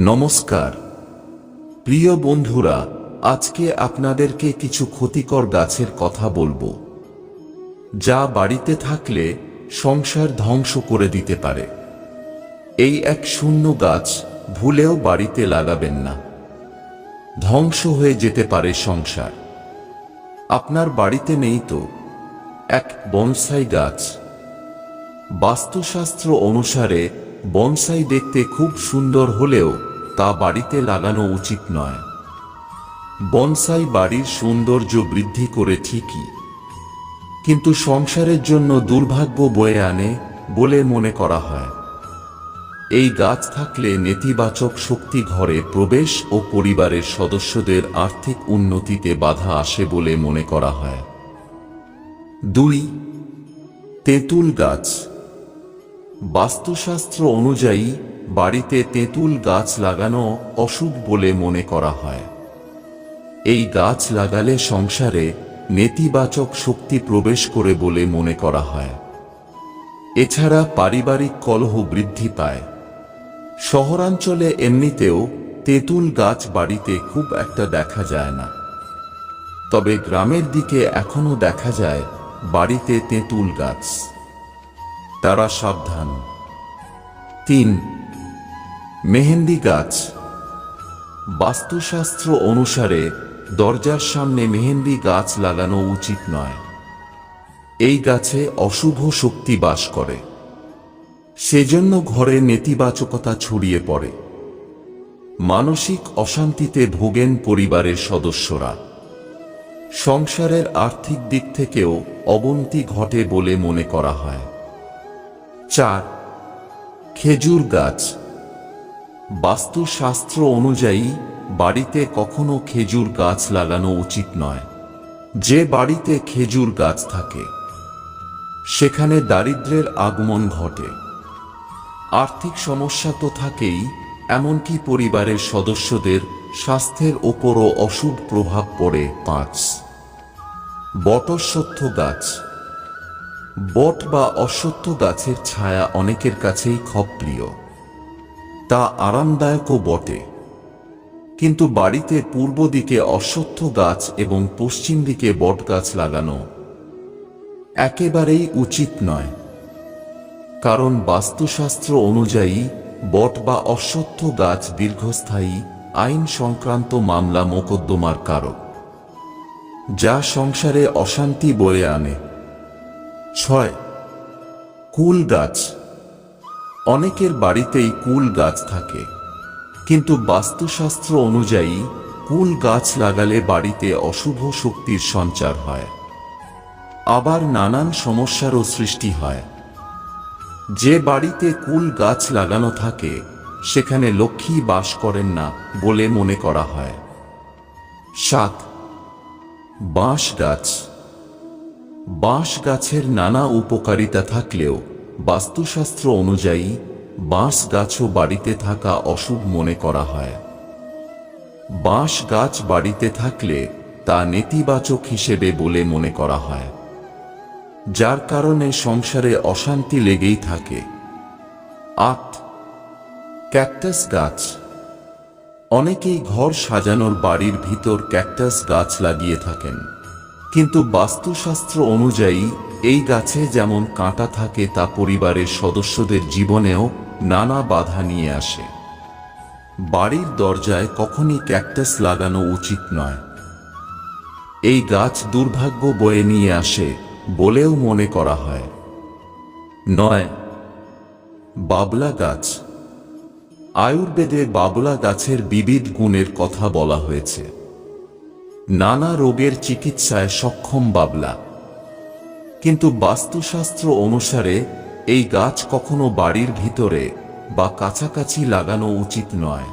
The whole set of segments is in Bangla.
নমস্কার। প্রিয় বন্ধুরা, আজকে আপনাদেরকে কিছু ক্ষতিকর গাছের কথা বলব, যা বাড়িতে থাকলে সংসার ধ্বংস করে দিতে পারে। এই এক শূন্য গাছ ভুলেও বাড়িতে লাগাবেন না। ধ্বংস হয়ে যেতে পারে সংসার। আপনার বাড়িতে নেই তো এক বনসাই গাছ। বাস্তুশাস্ত্র অনুসারে বনসাই দেখতে খুব সুন্দর হলেও তা বাড়িতে লাগানো উচিত নয়। বনসাই বাড়ির সৌন্দর্য বৃদ্ধি করে ঠিকই। কিন্তু সংসারের জন্য দুর্ভাগ্য বয়ে আনে বলে মনে করা হয়। এই গাছ থাকলে নেতিবাচক শক্তি ঘরে প্রবেশ ও পরিবারের সদস্যদের আর্থিক উন্নতিতে বাধা আসে বলে মনে করা হয়। দুই, তেঁতুল গাছ। বাস্তুশাস্ত্র অনুযায়ী, বাড়িতে তেঁতুল গাছ লাগানো অশুভ বলে মনে করা হয়। এই গাছ লাগালে সংসারে নেতিবাচক শক্তি প্রবেশ করে বলে মনে করা হয়। এছাড়া পারিবারিক কলহ বৃদ্ধি পায়। শহরাঞ্চলে এমনিতেও তেঁতুল গাছ বাড়িতে খুব একটা দেখা যায় না। তবে গ্রামের দিকে এখনও দেখা যায় বাড়িতে তেঁতুল গাছ। তারা সাবধান। তিন, মেহেন্দি গাছ। বাস্তুশাস্ত্র অনুসারে দরজার সামনে মেহেন্দি গাছ লাগানো উচিত নয়। এই গাছে অশুভ শক্তি বাস করে। সেজন্য ঘরে নেতিবাচকতা ছড়িয়ে পড়ে। মানসিক অশান্তিতে ভোগেন পরিবারের সদস্যরা। সংসারের আর্থিক দিক থেকেও অবনতি ঘটে বলে মনে করা হয়। চার, খেজুর গাছ। বাস্তুশাস্ত্র অনুযায়ী, বাড়িতে কখনো খেজুর গাছ লাগানো উচিত নয়। যে বাড়িতে খেজুর গাছ থাকে, সেখানে দারিদ্র্যের আগমন ঘটে। আর্থিক সমস্যা তো থাকেই, এমনকি পরিবারের সদস্যদের স্বাস্থ্যের ওপরও অশুভ প্রভাব পড়ে পাঁচ। বটস্বত্থ গাছ বট বা অশ্বত্থ গাছের ছায়া অনেকের কাছেই খুব প্রিয় তা আরামদায়কও বটে। কিন্তু বাড়িতে পূর্ব দিকে অশ্বত্থ গাছ এবং পশ্চিম দিকে বট গাছ লাগানো একেবারেই উচিত নয়। কারণ বাস্তুশাস্ত্র অনুযায়ী, বট বা অশ্বত্থ গাছ দীর্ঘস্থায়ী, আইন সংক্রান্ত মামলা মোকদ্দমার কারক, যা সংসারে অশান্তি বয়ে আনে। ছয়। কুল গাছ। অনেকের বাড়িতেই কুল গাছ থাকে। কিন্তু বাস্তুশাস্ত্র অনুযায়ী, কুল গাছ লাগালে বাড়িতে অশুভ শক্তির সঞ্চার হয়। আবার নানান সমস্যারও সৃষ্টি হয়। যে বাড়িতে কুল গাছ লাগানো থাকে, সেখানে লক্ষ্মী বাস করেন না বলে মনে করা হয়। সাত। বাঁশ গাছ। বাঁশ গাছের নানা উপকারিতা থাকলেও বাস্তুশাস্ত্র অনুযায়ী বাঁশ গাছও বাড়িতে থাকা অশুভ মনে করা হয়। বাঁশ গাছ বাড়িতে থাকলে তা নেতিবাচক হিসেবে বলে মনে করা হয়। যার কারণে সংসারে অশান্তি লেগেই থাকে। আট, ক্যাকটাস গাছ। অনেকেই ঘর সাজানোর বাড়ির ভিতর ক্যাকটাস গাছ লাগিয়ে থাকেন। কিন্তু বাস্তুশাস্ত্র অনুযায়ী, এই গাছে যেমন কাঁটা থাকে তা পরিবারের সদস্যদের জীবনেও নানা বাধা নিয়ে আসে। বাড়ির দরজায় কখনই ক্যাকটাস লাগানো উচিত নয়। এই গাছ দুর্ভাগ্য বয়ে নিয়ে আসে বলেও মনে করা হয়। নয়, বাবলা গাছ। আয়ুর্বেদে বাবলা গাছের বিবিধ গুণের কথা বলা হয়েছে। নানা রোগের চিকিৎসায় সক্ষম বাবলা। কিন্তু বাস্তুশাস্ত্র অনুসারে এই গাছ কখনো বাড়ির ভিতরে বা কাছাকাছি লাগানো উচিত নয়।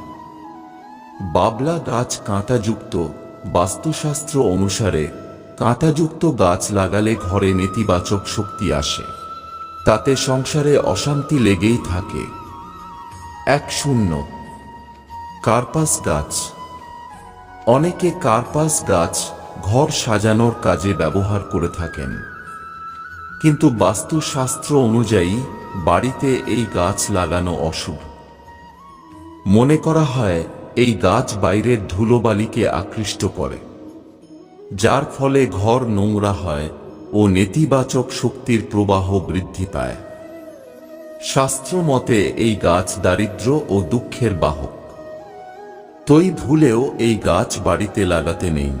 বাবলা গাছ কাঁটাযুক্ত, বাস্তুশাস্ত্র অনুসারে কাঁটাযুক্ত গাছ লাগালে ঘরে নেতিবাচক শক্তি আসে। তাতে সংসারে অশান্তি লেগেই থাকে। এক শূন্য। কার্পাস গাছ। অনেকে কার্পাস গাছ ঘর সাজানোর কাজে ব্যবহার করে থাকেন। কিন্তু বাস্তুশাস্ত্র অনুযায়ী বাড়িতে এই গাছ লাগানো অশুভ। মনে করা হয় এই গাছ বাইরের ধুলোবালিকে আকৃষ্ট করে, যার ফলে ঘর নোংরা হয় ও নেতিবাচক শক্তির প্রবাহ বৃদ্ধি পায়। শাস্ত্র মতে এই গাছ দারিদ্র্য ও দুঃখের বাহক। তৈ ভুলেও এই গাছ বাড়িতে লাগাতে নেই।